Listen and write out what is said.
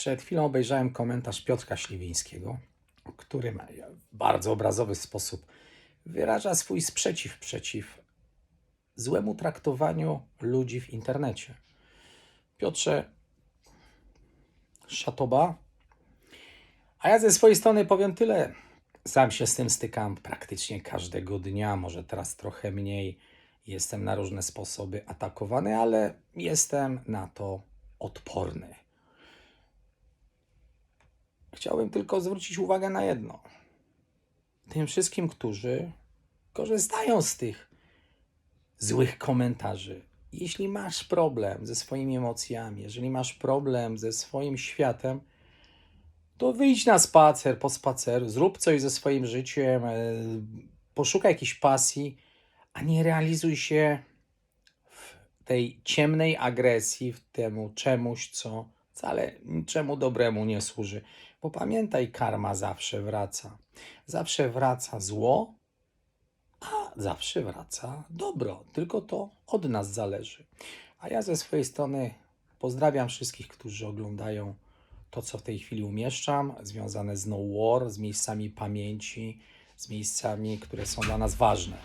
Przed chwilą obejrzałem komentarz Piotrka Śliwińskiego, w którym w bardzo obrazowy sposób wyraża swój sprzeciw przeciw złemu traktowaniu ludzi w internecie. Piotrze, szatoba. A ja ze swojej strony powiem tyle. Sam się z tym stykam praktycznie każdego dnia, może teraz trochę mniej. Jestem na różne sposoby atakowany, ale jestem na to odporny. Chciałbym tylko zwrócić uwagę na jedno. Tym wszystkim, którzy korzystają z tych złych komentarzy. Jeśli masz problem ze swoimi emocjami, jeżeli masz problem ze swoim światem, to wyjdź na spacer, po spaceru, zrób coś ze swoim życiem, e, poszukaj jakiejś pasji, a nie realizuj się w tej ciemnej agresji, w temu czemuś, co wcale niczemu dobremu nie służy. Bo pamiętaj, karma zawsze wraca. Zawsze wraca zło, a zawsze wraca dobro. Tylko to od nas zależy. A ja ze swojej strony pozdrawiam wszystkich, którzy oglądają to, co w tej chwili umieszczam, związane z No War, z miejscami pamięci, z miejscami, które są dla nas ważne.